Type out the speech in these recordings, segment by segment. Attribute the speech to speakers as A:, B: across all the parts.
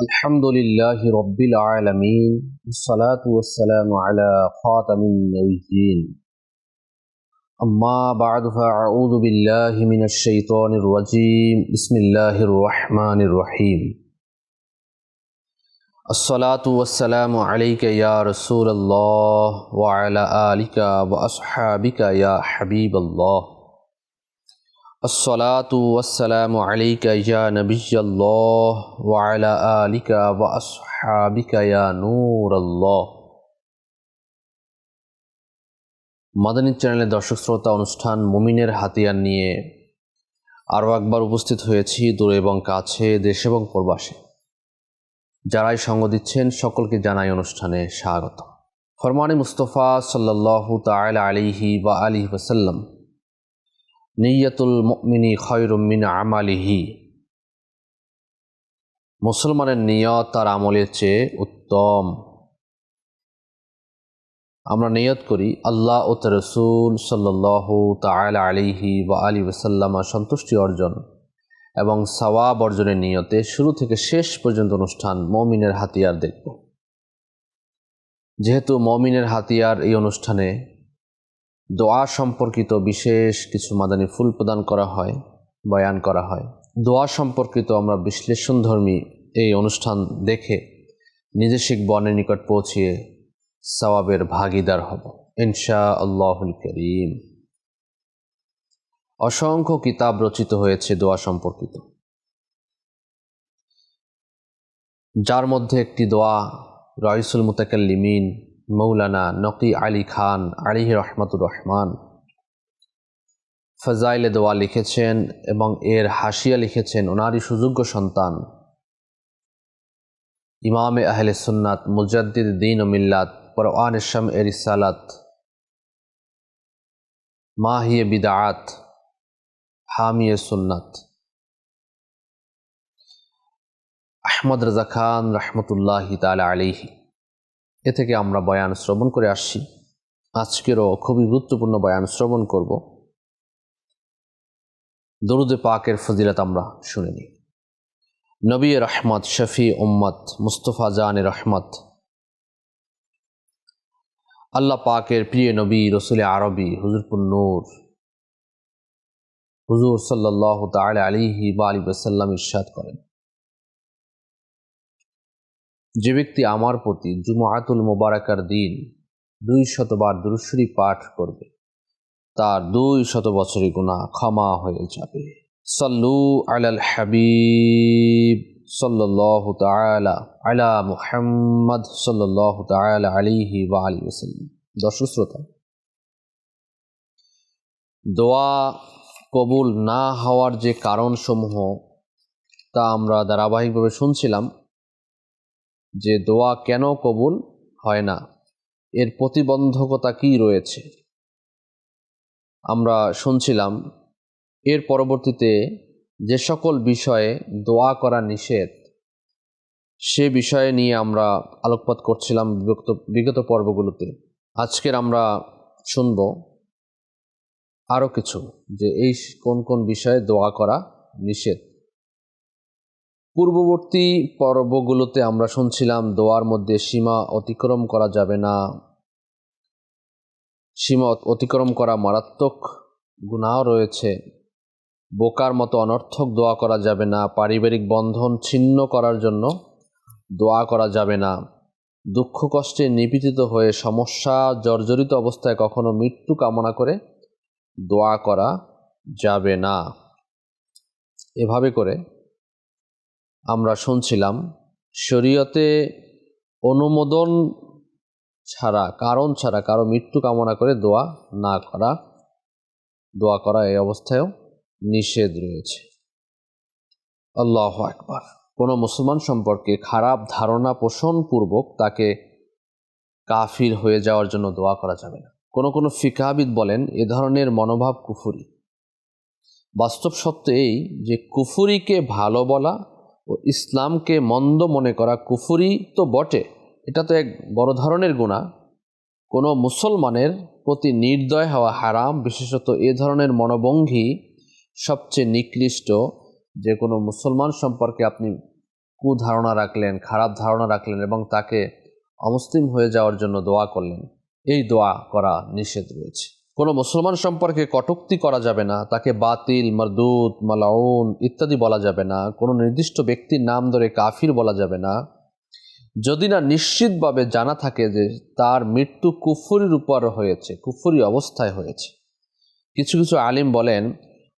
A: الحمد للہ رب العالمین الصلاۃ والسلام علی خاتم النبیین اما بعد فاعوذ باللہ من الشیطان الرجیم بسم اللہ الرحمن الرحیم الصلاۃ والسلام علیک یا رسول اللہ وعلی آلک واصحابک یا حبیب اللہ الصلاة والسلام عليك يا نبي الله وعلى آلك وأصحابك يا نور الله মাদানী চ্যানেলের দর্শক শ্রোতা অনুষ্ঠান মুমিনের হাতিয়ার নিয়ে আরও একবার উপস্থিত হয়েছি দূরে এবং কাছে দেশ এবং প্রবাসে যারাই সঙ্গ দিচ্ছেন সকলকে জানাই অনুষ্ঠানে স্বাগত ফরমানে মুস্তফা সাল্লাল্লাহু তাআলা আলিহি বা আলিহি ওয়াসাল্লাম নিয়াতুল মিনি খয়রুমিন আমালিহি। মুসলমানের নিয়ত তার আমলের চেয়ে উত্তম। আমরা নিয়ত করি, আল্লাহ ও তার রসুল সাল্লাহ তালা আলিহি বা আলী ওসাল্লামা সন্তুষ্টি অর্জন এবং সওয়াব অর্জনের নিয়তে শুরু থেকে শেষ পর্যন্ত অনুষ্ঠান মমিনের হাতিয়ার দেখব। যেহেতু মমিনের হাতিয়ার এই অনুষ্ঠানে দোয়া সম্পর্কিত বিশেষ কিছু মাদানী ফুল প্রদান করা হয়, বয়ান করা হয়। দোয়া সম্পর্কিত আমরা বিশ্লেষণধর্মী এই অনুষ্ঠান দেখে নিজে বনের নিকট পৌঁছিয়ে সওয়াবের ভাগিদার হব। ইনশা আল্লাহুল করিম। অসংখ্য কিতাব রচিত হয়েছে দোয়া সম্পর্কিত। যার মধ্যে একটি দোয়া রয়সুল মুতাকাল্লিমিন মৌলানা নকি আলী খান আলী রহমতুর রহমান। ফজাইলে দোয়া লিখেছেন এবং এর হাসিয়া লিখেছেন ওনারই সুযোগ্য সন্তান। ইমামে আহলে সুন্নাত মুজাদ্দিদ দিন ও মিল্লাত পরওয়ান শাম এ রিসালাত। মাহিয়ে বিদাত হামিয়ে সুন্নাত। আহমদ রাজা খান রহমতুল্লাহি তালা আলিহি এ থেকে আমরা বয়ান শ্রবণ করে আসছি। আজকেরও খুবই গুরুত্বপূর্ণ বয়ান শ্রবণ করব। দরুদে পাকের ফজিলত আমরা শুনে নিই। নবী রহমত, শফি উম্মত, মুস্তফা জান রহমত। আল্লাহ পাকের প্রিয় নবী, রসুল আরবি, হুজুরপুর নূর। হুজুর সাল্লাহ তালা আলিহি বা আলী বাসাল্লাম ইরশাদ করেন। যে ব্যক্তি আমার প্রতি জুমাতুল মোবারকার দিন দুই শতবার দুরুশ্বরী পাঠ করবে, তার দুই শত বছরের গুণা ক্ষমা হয়ে যাবে। সল্লু আলাল হাবিব সাল্লাহ তালা আলা মুহাম্মদ সাল্লাহ তালা আলিহি বা আলী ওসাল্লাম দর্শক শ্রোতা, দোয়া কবুল না হওয়ার যে কারণসমূহ তা আমরা ধারাবাহিকভাবে শুনছিলাম যে দোয়া কেন কবুল হয় না? এর প্রতিবন্ধকতা কি রয়েছে? আমরা শুনছিলাম, এর পরবর্তীতে যে সকল বিষয়ে দোয়া করা নিষেধ, সে বিষয়ে নিয়ে আমরা আলোকপাত করছিলাম বিগত বিগত পর্বগুলোতে। আজকের আমরা শুনব আরও কিছু যে এই কোন কোন বিষয়ে দোয়া করা নিষেধ। পূর্ববর্তী পর্বগুলোতে আমরা শুনছিলাম, দোয়ার মধ্যে সীমা অতিক্রম করা যাবে না। সীমা অতিক্রম করা মারাত্মক গুণাও রয়েছে। বোকার মতো অনর্থক দোয়া করা যাবে না। পারিবারিক বন্ধন ছিন্ন করার জন্য দোয়া করা যাবে না। দুঃখ কষ্টে নিপীড়িত হয়ে সমস্যা জর্জরিত অবস্থায় কখনো মৃত্যু কামনা করে দোয়া করা যাবে না। এভাবে করে আমরা শুনছিলাম, শরীয়তে অনুমোদন ছাড়া, কারণ ছাড়া কারও মৃত্যু কামনা করে দোয়া না করা, দোয়া করা এই অবস্থায়ও নিষেধ রয়েছে। আল্লাহ একবার কোনো মুসলমান সম্পর্কে খারাপ ধারণা পোষণপূর্বক তাকে কাফির হয়ে যাওয়ার জন্য দোয়া করা যাবে না। কোনো কোনো ফিকাবিদ বলেন, এ ধরনের মনোভাব কুফুরি। বাস্তব সত্য এই যে কুফুরিকে ভালো বলা ও ইসলামকে মন্দ মনে করা কুফুরি তো বটে। এটা তো এক বড় ধরনের গুণা। কোনো মুসলমানের প্রতি নির্দয় হওয়া হারাম, বিশেষত এ ধরনের মনোভঙ্গি সবচেয়ে নিকৃষ্ট। যে কোনো মুসলমান সম্পর্কে আপনি কুধারণা রাখলেন, খারাপ ধারণা রাখলেন এবং তাকে অমুসলিম হয়ে যাওয়ার জন্য দোয়া করলেন। এই দোয়া করা নিষেধ রয়েছে। কোনো মুসলমান সম্পর্কে কটুক্তি করা যাবে না, তাকে বাতিল, মরদুত, মালাউন ইত্যাদি বলা যাবে না, কোনো নির্দিষ্ট ব্যক্তির নাম ধরে কাফির বলা যাবে না। যদি না নিশ্চিতভাবে জানা থাকে যে তার মৃত্যু কুফুরির উপর হয়েছে, কুফুরি অবস্থায় হয়েছে। কিছু কিছু আলিম বলেন,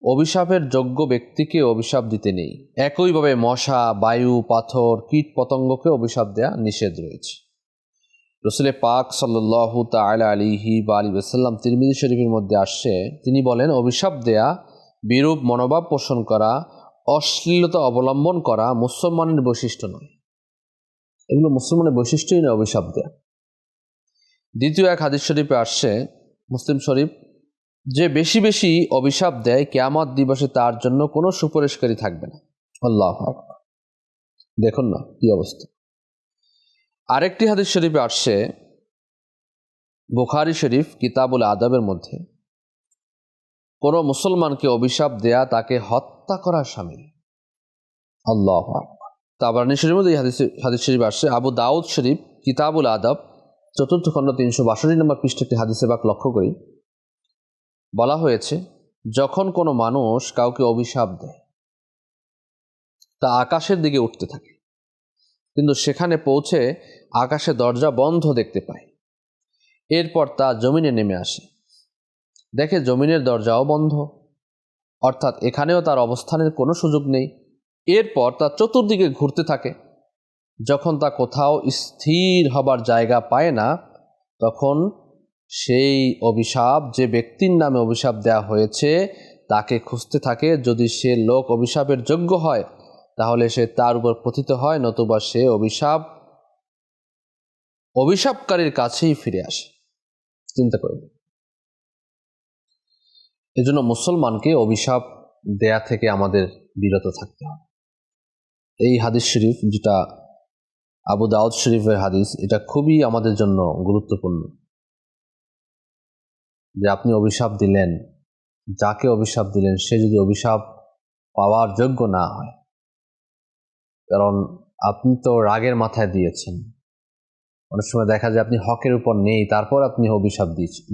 A: অভিশাপের যোগ্য ব্যক্তিকে অভিশাপ দিতে নেই। একইভাবে মশা, বায়ু, পাথর কীট পতঙ্গকে অভিশাপ দেয়া নিষেধ রয়েছে। রসুলে পাক সাল্লাহ তালা আলিহি বা আলী ওসাল্লাম তিরমিজি শরীফের মধ্যে আসছে, তিনি বলেন, অভিশাপ দেয়া, বিরূপ মনোভাব পোষণ করা, অশ্লীলতা অবলম্বন করা মুসলমানের বৈশিষ্ট্য নয়। এগুলো মুসলমানের বৈশিষ্ট্যই নয়, অভিশাপ দেয়া। দ্বিতীয় এক হাদিস শরীফে আসছে, মুসলিম শরীফ, যে বেশি বেশি অভিশাপ দেয়, কেয়ামত দিবসে তার জন্য কোনো সুপারিশকারী থাকবে না। আল্লাহ দেখুন না, কি অবস্থা। আরেকটি হাদিস শরীফে আসছে, বুখারি শরীফ কিতাবুল আদবের মধ্যে। কোনো মুসলমানকে অভিশাপ দেয়া তাকে হত্যা করা সামিল। আল্লাহ তাবারানি শরীফের মধ্যে হাদিস হাদিস শরীফ আসছে। আবু দাউদ শরীফ কিতাবুল আদব, চতুর্থ খণ্ড তিনশো বাষট্টি নম্বর পৃষ্ঠটি হাদিসে বাক লক্ষ্য করি। বলা হয়েছে, যখন কোনো মানুষ কাউকে অভিশাপ দেয়, তা আকাশের দিকে উঠতে থাকে। কিন্তু সেখানে পৌঁছে আকাশে দরজা বন্ধ দেখতে পায়। এরপর তা জমিনে নেমে আসে। দেখে জমিনের দরজাও বন্ধ। অর্থাৎ এখানেও তার অবস্থানের কোনো সুযোগ নেই। এরপর তা চতুর্দিকে ঘুরতে থাকে। যখন তা কোথাও স্থির হবার জায়গা পায় না, তখন সেই অভিশাপ, যে ব্যক্তির নামে অভিশাপ দেয়া হয়েছে, তাকে খুঁজতে থাকে যদি সে লোক অভিশাপের যোগ্য হয়। তাহলে সে তার উপর পতিত হয়, নতুবা সে অভিশাপ, অভিশাপকারীর কাছেই ফিরে আসে। চিন্তা করে এজন্য মুসলমানকে অভিশাপ দেয়া থেকে আমাদের বিরত থাকতে হবে। এই হাদিস শরীফ যেটা আবু দাউদ শরীফের হাদিস, এটা খুবই আমাদের জন্য গুরুত্বপূর্ণ। যে আপনি অভিশাপ দিলেন, যাকে অভিশাপ দিলেন, সে যদি অভিশাপ পাওয়ার যোগ্য না হয় কারণ আপনি তো রাগের মাথায় দিয়েছেন। অনেক সময় দেখা যায় আপনি হকের উপর নেই, তারপর আপনি অভিশাপ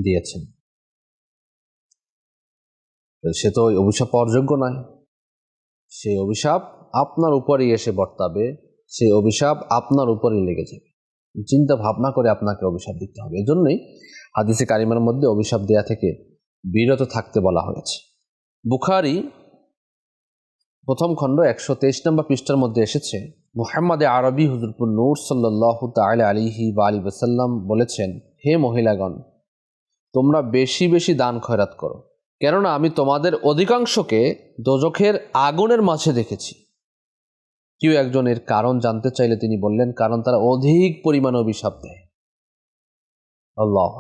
A: দিয়েছেন। সে তো অভিশাপ পাওয়ার যোগ্য নয়। সেই অভিশাপ আপনার উপরেই এসে বর্তাবে, সেই অভিশাপ আপনার উপরেই লেগে যাবে। চিন্তা ভাবনা করে আপনাকে অভিশাপ দিতে হবে। এজন্যই হাদিসে কারিমার মধ্যে অভিশাপ দেয়া থেকে বিরত থাকতে বলা হয়েছে। বুখারি প্রথম খণ্ড একশো তেইশ নম্বর পৃষ্ঠার মধ্যে এসেছে, মোহাম্মদ আরবি হুজুরপুর নূর সাল্লাহ তাল আলিহি বা আলী ওসাল্লাম বলেছেন, হে মহিলাগণ, তোমরা বেশি বেশি দান খয়রাত করো, কেননা আমি তোমাদের অধিকাংশকে দোজখের আগুনের মাঝে দেখেছি। কেউ একজনের কারণ জানতে চাইলে তিনি বললেন, কারণ তারা অধিক পরিমাণে অভিশাপ দেয়। আল্লাহ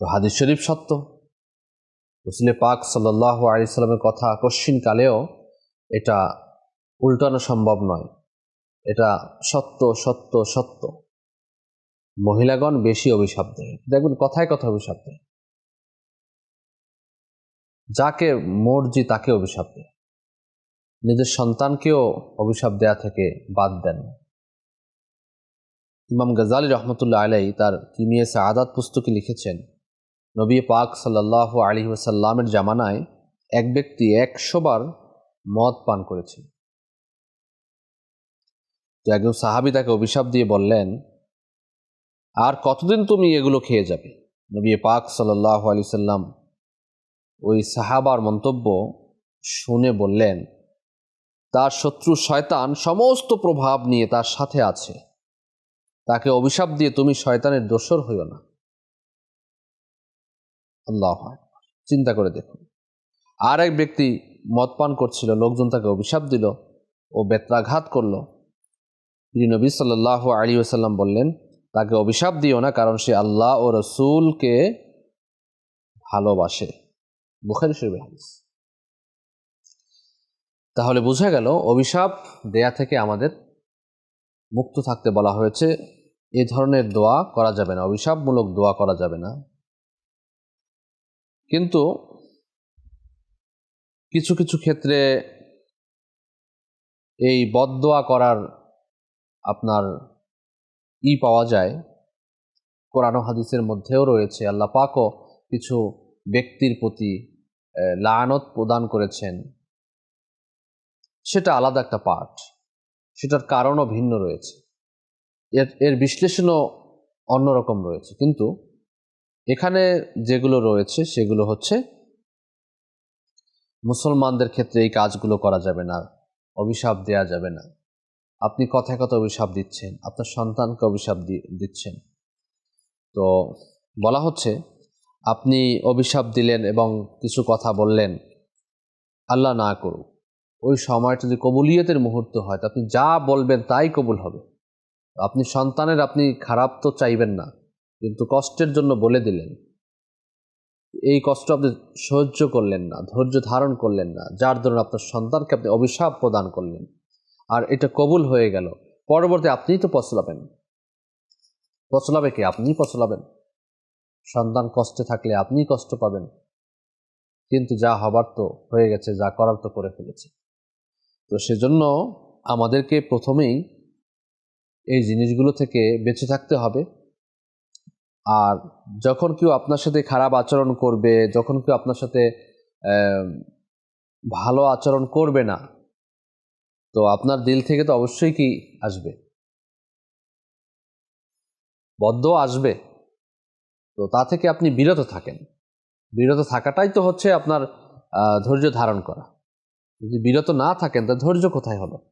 A: তো হাদিস শরীফ সত্য। রসুলে পাক সাল্লাহ আলি সাল্লামের কথা কালেও এটা উল্টানো সম্ভব নয়। এটা সত্য সত্য সত্য। মহিলাগণ বেশি অভিশাপ দেয় দেখবেন কথায় কথা অভিশাপ দেয় যাকে মর্জি তাকে অভিশাপ দেয় নিজের সন্তানকেও অভিশাপ দেয়া থেকে বাদ দেন ইমাম গজালি রহমতুল্লাহ আলাই তার কিমিয়ে সাদাত পুস্তকে লিখেছেন, নবী পাক সাল্লাহ আলী ওসাল্লামের জামানায় এক ব্যক্তি একশোবার মদ পান করেছেন তো একজন সাহাবি তাকে অভিশাপ দিয়ে বললেন, আর কতদিন তুমি এগুলো খেয়ে যাবে? নবী পাক সাল্লাহ আলি সাল্লাম ওই সাহাবার মন্তব্য শুনে বললেন, তার শত্রু শয়তান সমস্ত প্রভাব নিয়ে তার সাথে আছে। তাকে অভিশাপ দিয়ে তুমি শয়তানের দোসর হইও না। আল্লাহ চিন্তা করে দেখুন। আর এক ব্যক্তি মদ পান করছিল, লোকজন তাকে অভিশাপ দিল ও বেত্রাঘাত করল। নবী সাল্লাহ আলী ওসাল্লাম বললেন, তাকে অভিশাপ দিও না কারণ সে আল্লাহ ও রসুলকে ভালোবাসে। বুখারি শরীফ হাদিস। তাহলে বোঝা গেল, অভিশাপ দেয়া থেকে আমাদের মুক্ত থাকতে বলা হয়েছে, এ ধরনের দোয়া করা যাবে না, অভিশাপমূলক দোয়া করা যাবে না। কিন্তু কিছু কিছু ক্ষেত্রে এই বদদোয়া করার আপনার ই পাওয়া যায়। কোরআন হাদিসের মধ্যেও রয়েছে আল্লাহ পাকও কিছু ব্যক্তির প্রতি আহ, লায়ানত প্রদান করেছেন। সেটা আলাদা একটা পার্ট সেটার কারণও ভিন্ন রয়েছে। এর এর বিশ্লেষণও অন্যরকম রয়েছে। কিন্তু এখানে যেগুলো রয়েছে সেগুলো হচ্ছে মুসলমানদের ক্ষেত্রে এই কাজগুলো করা যাবে না, অভিশাপ দেয়া যাবে না। আপনি কথায় কথা অভিশাপ দিচ্ছেন, আপনার সন্তানকে অভিশাপ দিচ্ছেন। তো বলা হচ্ছে, আপনি অভিশাপ দিলেন এবং কিছু কথা বললেন, আল্লাহ না করুক। ওই সময়টা যদি কবুলিয়তের মুহূর্ত হয়, তো আপনি যা বলবেন তাই কবুল হবে। আপনি সন্তানের, আপনি খারাপ তো চাইবেন না, কিন্তু কষ্টের জন্য বলে দিলেন। এই কষ্ট আপনি সহ্য করলেন না, ধৈর্য ধারণ করলেন না, যার দরুন আপনার সন্তানকে আপনি অভিশাপ প্রদান করলেন। আর এটা কবুল হয়ে গেল। পরবর্তী আপনিই তো পচলাবেন পচলাবে কে? আপনিই পচলাবেন সন্তান কষ্টে থাকলে আপনিই কষ্ট পাবেন। কিন্তু যা হবার তো হয়ে গেছে, যা করার তো করে ফেলেছে। তো সেজন্য আমাদেরকে প্রথমেই এই জিনিসগুলো থেকে বেঁচে থাকতে হবে। আর যখন কেউ আপনার সাথে খারাপ আচরণ করবে, যখন কেউ আপনার সাথে ভালো আচরণ করবে না, তো আপনার দিল থেকে তো অবশ্যই কি আসবে? বদ্ধ আসবে। তো তা থেকে আপনি বিরত থাকেন। বিরত থাকাটাই তো হচ্ছে আপনার ধৈর্য ধারণ করা। যদি বিরত না থাকেন, তা ধৈর্য কোথায় হলো?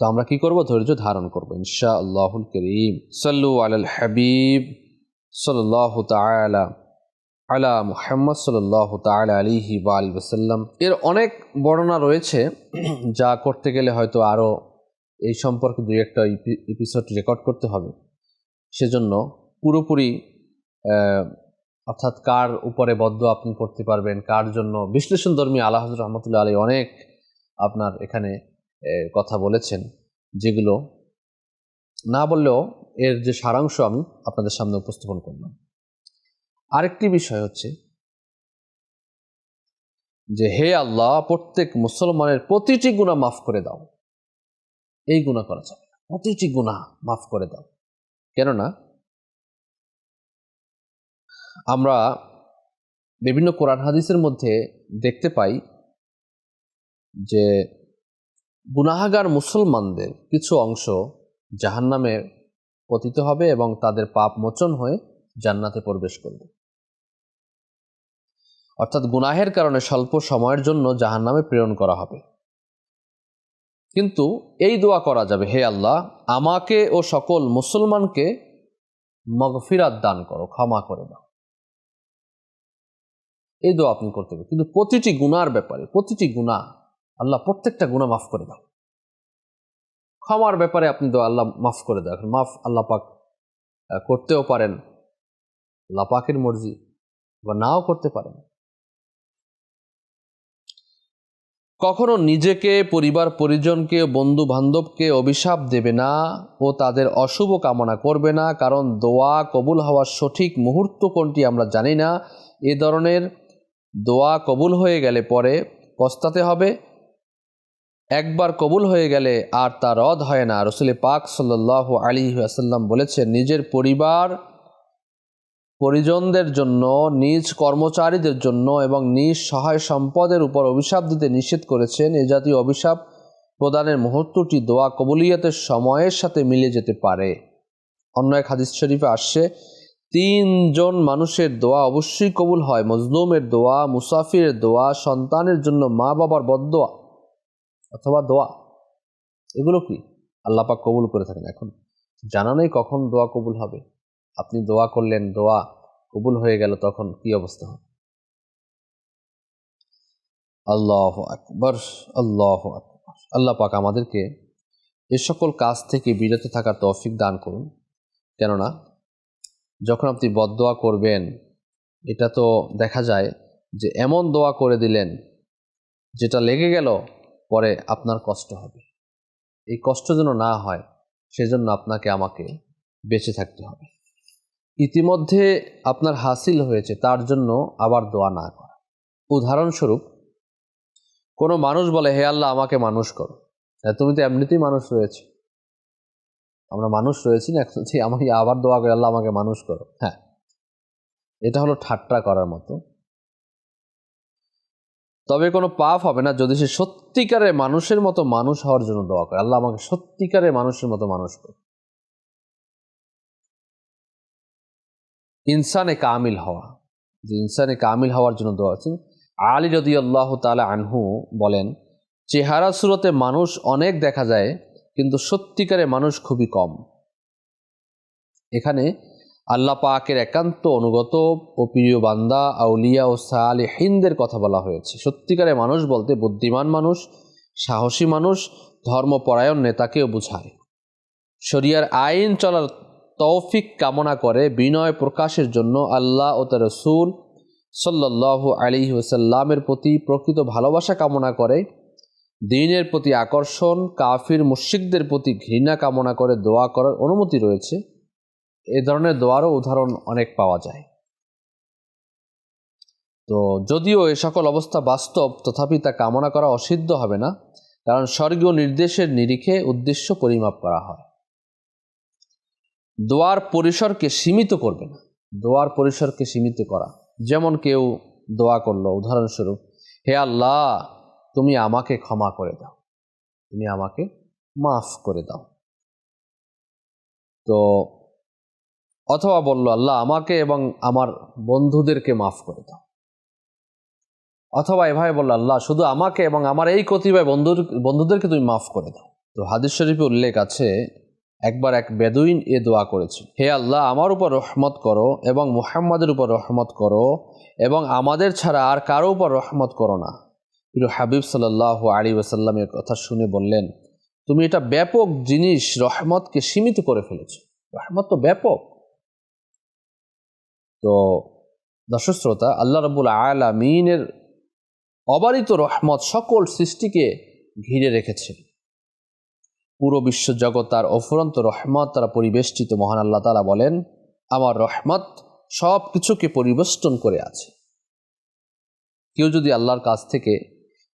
A: তো আমরা কি করব? ধৈর্য ধারণ করব ইনশা আল্লাহুল করিম। সাল্লু আলাল হাবিব সাল্লাহ তালা আলা মুহাম্মদ সাল্লাহ তালা আলিহি বা আলী ওসাল্লাম এর অনেক বর্ণনা রয়েছে, যা করতে গেলে হয়তো আরও এই সম্পর্কে দুই একটা এপিসোড রেকর্ড করতে হবে। সেজন্য পুরোপুরি অর্থাৎ কার উপরে বদ্ধ আপনি করতে পারবেন, কার জন্য বিশ্লেষণ ধর্মী আল্লাহ হজর রহমতুল্লাহ আলী অনেক আপনার এখানে কথা বলেছেন, যেগুলো না বললেও এর যে সারাংশ আমি আপনাদের সামনে উপস্থাপন করলাম। আরেকটি বিষয় হচ্ছে যে, হে আল্লাহ, প্রত্যেক মুসলমানের প্রতিটি গুণা মাফ করে দাও। এই গুণা করা যাবে। প্রতিটি গুণা মাফ করে দাও। কেননা আমরা বিভিন্ন কোরআন হাদিসের মধ্যে দেখতে পাই যে গুনাহাগার মুসলমানদের কিছু অংশ জাহান্নামে পতিত হবে এবং তাদের পাপ মোচন হয়ে জান্নাতে প্রবেশ করবে। অর্থাৎ গুনাহের কারণে স্বল্প সময়ের জন্য জাহান্নামে প্রেরণ করা হবে। কিন্তু এই দোয়া করা যাবে, হে আল্লাহ, আমাকে ও সকল মুসলমানকে মগফিরাত দান করো, ক্ষমা করে দাও। এই দোয়া আপনি করতে হবে। কিন্তু প্রতিটি গুনার ব্যাপারে, প্রতিটি গুণা আল্লাহ প্রত্যেকটা গুণা মাফ করে দাও। ক্ষমার ব্যাপারে আপনি দোয়া আল্লাহ মাফ করে দাও এখন মাফ আল্লাহ পাক করতেও পারেন। আল্লাহ পাকের মর্জি, বা নাও করতে পারেন। কখনো নিজেকে, পরিবার, পরিজনকে বন্ধু বান্ধবকে অভিশাপ দেবে না ও তাদের অশুভ কামনা করবে না, কারণ দোয়া কবুল হওয়ার সঠিক মুহূর্ত কোনটি আমরা জানি না। এ ধরনের দোয়া কবুল হয়ে গেলে পরে পস্তাতে হবে। একবার কবুল হয়ে গেলে আর তা রদ হয় না। রসুল পাক সাল্লাহ আলী আসাল্লাম বলেছেন, নিজের পরিবার, পরিজনদের জন্য, নিজ কর্মচারীদের জন্য এবং নিজ সহায় সম্পদের উপর অভিশাপ দিতে নিষেধ করেছেন। এ জাতীয় অভিশাপ প্রদানের মুহূর্তটি দোয়া কবুলিয়তের সময়ের সাথে মিলে যেতে পারে। অন্য এক হাদিস শরীফে আসছে তিনজন মানুষের দোয়া অবশ্যই কবুল হয়। মজলুমের দোয়া, মুসাফিরের দোয়া, সন্তানের জন্য মা বাবার বদোয়া অথবা দোয়া, এগুলো কি? আল্লাপাক কবুল করে থাকেন এখন। জানা নেই কখন দোয়া কবুল হবে? আপনি দোয়া করলেন, দোয়া কবুল হয়ে গেল, তখন কি অবস্থা হবে আল্লাহ আকবর আল্লাহ আকবর। আল্লাহ পাক আমাদেরকে এ সকল কাজ থেকে বিরত থাকার তৌফিক দান করুন। কেননা, যখন আপনি বদদোয়া করবেন, এটা তো দেখা যায় যে এমন দোয়া করে দিলেন, যেটা লেগে গেল পরে আপনার কষ্ট হবে। এই কষ্ট যেন না হয় সেজন্য আপনাকে আমাকে বেঁচে থাকতে হবে। ইতিমধ্যে আপনার হাসিল হয়েছে তার জন্য আবার দোয়া না করা। উদাহরণস্বরূপ কোনো মানুষ বলে হে আল্লাহ আমাকে মানুষ করো। হ্যাঁ, তুমি তো এমনিতেই মানুষ রয়েছে। আমরা মানুষ রয়েছি না আমাকে আবার দোয়া করে আল্লাহ আমাকে মানুষ করো। হ্যাঁ এটা হলো ঠাট্টা করার মতো তবে কোনো পাপ হবে না যদি সে সত্যিকারের মানুষের মতো মানুষ হওয়ার জন্য দোয়া করে। আল্লাহ আমাকে সত্যিকারের মানুষের মতো মানুষ করে ইনসানে কামিল হওয়া। যে ইনসানে কামিল হওয়ার জন্য দোয়া আছে। আলী রদি আল্লাহ তালা আনহু বলেন, চেহারা সুরতে মানুষ অনেক দেখা যায়, কিন্তু সত্যিকারে মানুষ খুবই কম। এখানে আল্লাহ পাকের একান্ত অনুগত ও প্রিয় বান্দা, আউলিয়া ও সালে হিন্দের কথা বলা হয়েছে। সত্যিকারে মানুষ বলতে বুদ্ধিমান মানুষ, সাহসী মানুষ, ধর্মপরায়ণ নেতাকেও বোঝায়। শরিয়ার আইন চলার তৌফিক কামনা করে বিনয় প্রকাশের জন্য আল্লাহ ও তার রসুল সাল্লাহ আলী ওসাল্লামের প্রতি প্রকৃত ভালোবাসা কামনা করে, দিনের প্রতি আকর্ষণ, কাফির মুশিকদের প্রতি ঘৃণা কামনা করে দোয়া করার অনুমতি রয়েছে। এ ধরনের দোয়ারও উদাহরণ অনেক পাওয়া যায়। তো যদিও এ সকল অবস্থা বাস্তব, তথাপি তা কামনা করা অসিদ্ধ হবে না, কারণ স্বর্গীয় নির্দেশের নিরিখে উদ্দেশ্য পরিমাপ করা হয়। দোয়ার পরিসরকে সীমিত করবে না। দোয়ার পরিসরকে সীমিত করা। যেমন কেউ দোয়া করল, উদাহরণস্বরূপ, হে আল্লাহ, তুমি আমাকে ক্ষমা করে দাও। তুমি আমাকে মাফ করে দাও। তো অথবা বলল, আল্লাহ আমাকে এবং আমার বন্ধুদেরকে মাফ করে দাও। অথবা এভাবে বলল, আল্লাহ শুধু আমাকে এবং আমার এই কতিপয় বন্ধুর, বন্ধুদেরকে তুমি মাফ করে দাও। তো হাদিস শরীফে উল্লেখ আছে, একবার এক বেদুইন এ দোয়া করেছে হে আল্লাহ, আমার উপর রহমত করো এবং মুহাম্মাদের উপর রহমত করো এবং আমাদের ছাড়া আর কারও উপর রহমত করো না। প্রিয় হাবিব সাল্লাহ আলী ওসাল্লামের কথা শুনে বললেন, তুমি এটা ব্যাপক জিনিস রহমতকে সীমিত করে ফেলেছ। রহমত তো ব্যাপক। তো দর্শক শ্রোতা, আল্লাহ রবুল আলামিনের অবারিত রহমত সকল সৃষ্টিকে ঘিরে রেখেছে। পুরো বিশ্ব জগৎ তার অফুরন্ত রহমত তারা পরিবেষ্টিত মহান আল্লাহ তালা বলেন, আমার রহমত সব কিছুকে পরিবেষ্টন করে আছে। কেউ যদি আল্লাহর কাছ থেকে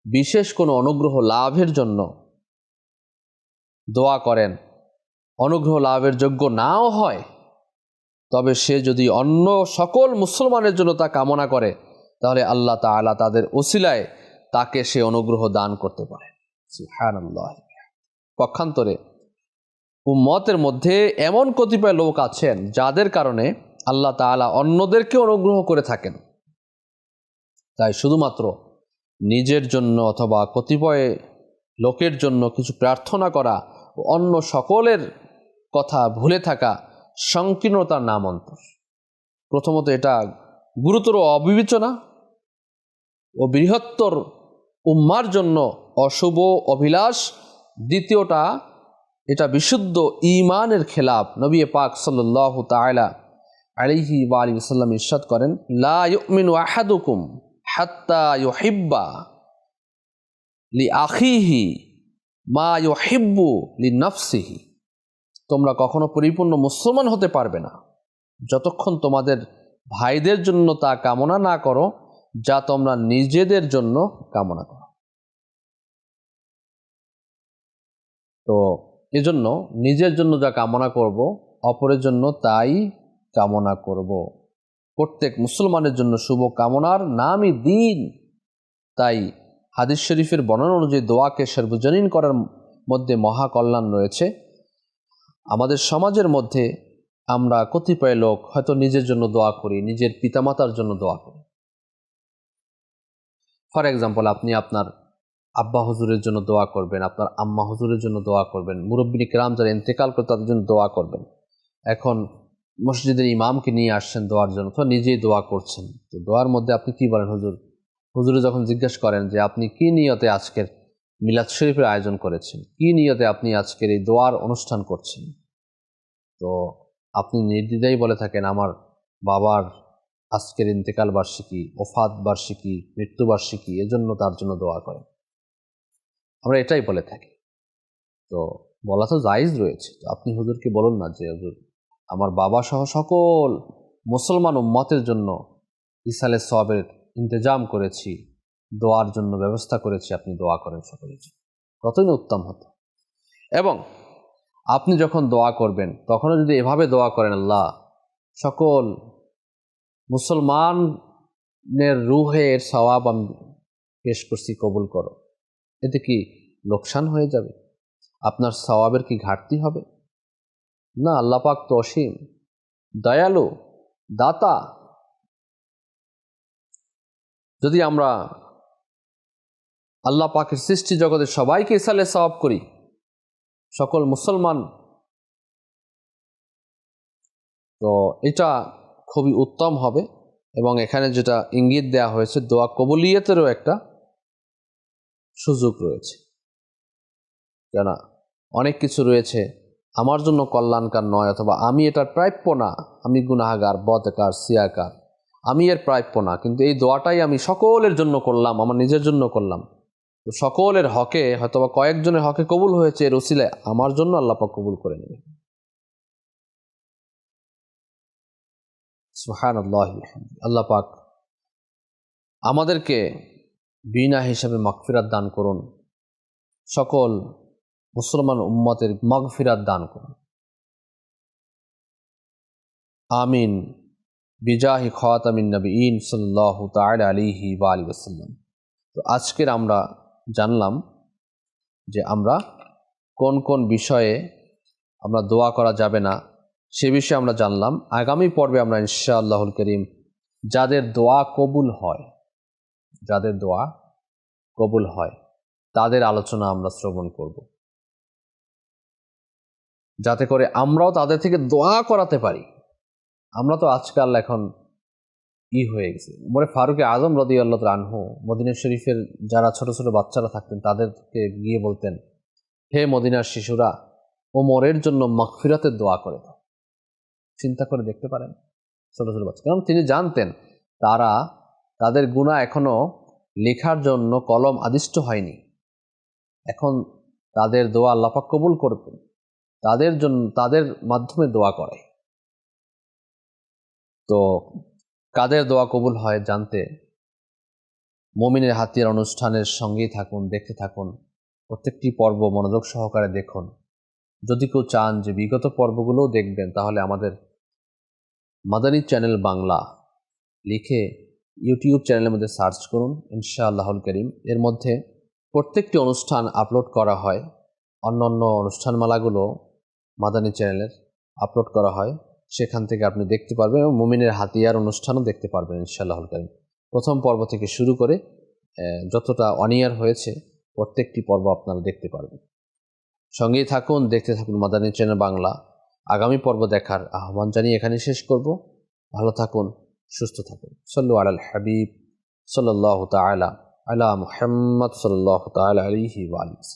A: বিশেষ কোনো অনুগ্রহ লাভের জন্য দোয়া করেন, অনুগ্রহ লাভের যোগ্য নাও হয় তবে সে যদি অন্য সকল মুসলমানের জন্য তা কামনা করে, তাহলে আল্লাহ তালা তাদের ওসিলায় তাকে সে অনুগ্রহ দান করতে পারে। পক্ষান্তরে উম্মতের মধ্যে এমন কতিপয় লোক আছেন যাদের কারণে আল্লাহ তালা অন্যদেরকে অনুগ্রহ করে থাকেন। তাই শুধুমাত্র নিজের জন্য অথবা কতিপয় লোকের জন্য কিছু প্রার্থনা করা অন্য সকলের কথা ভুলে থাকা সংকীর্ণতার নাম অন্তর। প্রথমত এটা গুরুতর অবিবেচনা ও বৃহত্তর উম্মার জন্য অশুভ অভিলাষ। দ্বিতীয়টা, এটা বিশুদ্ধ ইমানের খেলাপ। নবী পাক সাল্লাহ তাইলা আলিহি বা আলী সাল্লাম ইরশাদ করেন, লা ইউমিনু আহাদুকুম হাত্তা ইউহিব্বা লি আখিহি মা ইউহিব্বু লি নফসিহি। তোমরা কখনো পরিপূর্ণ মুসলমান হতে পারবে না। যতক্ষণ তোমাদের ভাইদের জন্য তা কামনা না করো, যা তোমরা নিজেদের জন্য কামনা করো। তো এজন্য নিজের জন্য যা কামনা করব, অপরের জন্য তাই কামনা করব। প্রত্যেক মুসলমানের জন্য শুভ কামনার নামই দিন। তাই হাদিস শরীফের বর্ণনা অনুযায়ী দোয়াকে সর্বজনীন করার মধ্যে মহাকল্যাণ রয়েছে। আমাদের সমাজের মধ্যে আমরা কতিপয় লোক হয়তো নিজের জন্য দোয়া করি, নিজের পিতামাতার জন্য দোয়া করি। ফর এক্সাম্পল আপনি আপনার আব্বা হুজুরের জন্য দোয়া করবেন, আপনার আম্মা হুজুরের জন্য দোয়া করবেন, মুরব্বিনী কেরাম যারা ইন্তেকাল করে তাদের জন্য দোয়া করবেন। এখন মসজিদের ইমামকে নিয়ে আসছেন দোয়ার জন্য তো নিজেই দোয়া করছেন। তো দোয়ার মধ্যে আপনি কি বলেন হুজুর? হুজুরে যখন জিজ্ঞেস করেন যে, আপনি কি নিয়তে আজকের মিলাদ শরীফের আয়োজন করেছেন। কি নিয়তে আপনি আজকের এই দোয়ার অনুষ্ঠান করছেন? তো আপনি নির্দ্বিধাই বলে থাকেন, আমার বাবার আজকের ইন্তেকাল বার্ষিকী, ওফাত বার্ষিকী মৃত্যুবার্ষিকী এজন্য তার জন্য দোয়া করেন। আমরা এটাই বলে থাকি। তো বলা তো জায়জ রয়েছে। তো আপনি হুজুরকে বলুন না যে, হুজুর, আমার বাবা সহ সকল মুসলমান উম্মতের জন্য ইসালে সবের ইন্তজাম করেছি। দোয়ার জন্য ব্যবস্থা করেছি, আপনি দোয়া করেন সকলের জন্য। কতই না উত্তম হতো। এবং আপনি যখন দোয়া করবেন, তখনও যদি এভাবে দোয়া করেন আল্লাহ, সকল মুসলমানের রুহের সওয়াব আমি পেশ করছি, কবুল করো। এতে কি লোকসান হয়ে যাবে? আপনার সওয়াবের কি ঘাটতি হবে? না, আল্লাহ পাক তো অসীম। দয়ালু, দাতা। যদি আমরা আল্লাহ পাকের সৃষ্টি জগতে সবাইকে ইসালে সওয়াব করি। সকল মুসলমান। তো এটা খুবই উত্তম হবে এবং এখানে যেটা ইঙ্গিত দেওয়া হয়েছে, দোয়া কবুলিয়তেরও একটা সুযোগ রয়েছে। কেন অনেক কিছু রয়েছে, আমার জন্য কল্যাণকার নয়, অথবা আমি এটার প্রাপ্য না, আমি গুনাহাগার, বদকার, সিয়াকার, আমি এর প্রাপ্য না, কিন্তু এই দোয়াটাই আমি সকলের জন্য করলাম, আমার নিজের জন্য করলাম। সকলের হকে, হয়তোবা কয়েকজনের হকে কবুল হয়েছে এর ওসিলে আমার জন্য আল্লাপাক কবুল করে নেবে। সুহান আল্লাহ পাক আমাদেরকে বিনা হিসাবে মাগফিরাত দান করুন। সকল মুসলমান উম্মতের মাগফিরাত দান করুন। আমিন। বিজাহি খাতামিন নবী ইন সাল্লাহ তাল আলিহি বা আলী তো আজকের আমরা জানলাম যে আমরা কোন কোন বিষয়ে আমরা দোয়া করা যাবে না, সে বিষয়ে আমরা জানলাম। আগামী পর্বে আমরা ইনশা আল্লাহুল করিম যাদের দোয়া কবুল হয়, যাদের দোয়া কবুল হয়, তাদের আলোচনা আমরা শ্রবণ করব। যাতে করে আমরাও তাদের থেকে দোয়া করাতে পারি। আমরা তো আজকাল এখন ই হয়ে গেছে। মনে ফারুকে আজম রদি আল্লাহ আনহু মদিনা শরীফের যারা ছোট ছোট বাচ্চারা থাকতেন, তাদেরকে গিয়ে বলতেন, হে মদিনার শিশুরা, ওমরের জন্য মকফিরাতের দোয়া করে দাও। চিন্তা করে দেখতে পারেন ছোট ছোট বাচ্চা। কারণ তিনি জানতেন, তারা তাদের গুণা এখনও লেখার জন্য কলম আদিষ্ট হয়নি। এখন তাদের দোয়া আল্লাপাক কবুল করবেন। তাদের জন্য, তাদের মাধ্যমে দোয়া করে তো কাদের দোয়া কবুল হয় জানতে? মমিনের হাতিয়ার অনুষ্ঠানের সঙ্গেই থাকুন, দেখতে থাকুন। প্রত্যেকটি পর্ব মনোযোগ সহকারে দেখুন। যদি কেউ চান যে বিগত পর্বগুলোও দেখবেন, তাহলে আমাদের মাদানী চ্যানেল বাংলা লিখে ইউটিউব চ্যানেলের মধ্যে সার্চ করুন ইনশা আল্লাহুল করিম। এর মধ্যে প্রত্যেকটি অনুষ্ঠান আপলোড করা হয়। অন্য অন্য অনুষ্ঠানমালাগুলো মাদানী চ্যানেলের আপলোড করা হয়। সেখান থেকে আপনি দেখতে পারবেন এবং মুমিনের হাতিয়ার অনুষ্ঠানও দেখতে পারবেন ইনশাআল্লাহুল করিম। প্রথম পর্ব থেকে শুরু করে যতটা অনিয়ার হয়েছে, প্রত্যেকটি পর্ব আপনারা দেখতে পারবেন। সঙ্গেই থাকুন, দেখতে থাকুন মাদানী চ্যানেল বাংলা। আগামী পর্ব দেখার আহ্বান জানিয়ে এখানে শেষ করব। ভালো থাকুন, সুস্থ থাকুন। সল্লু আল হাবিব সাল্লাহ তালা আলা মুহাম্মদ সাল্লাহ তালা আলিহি ওয়ালিস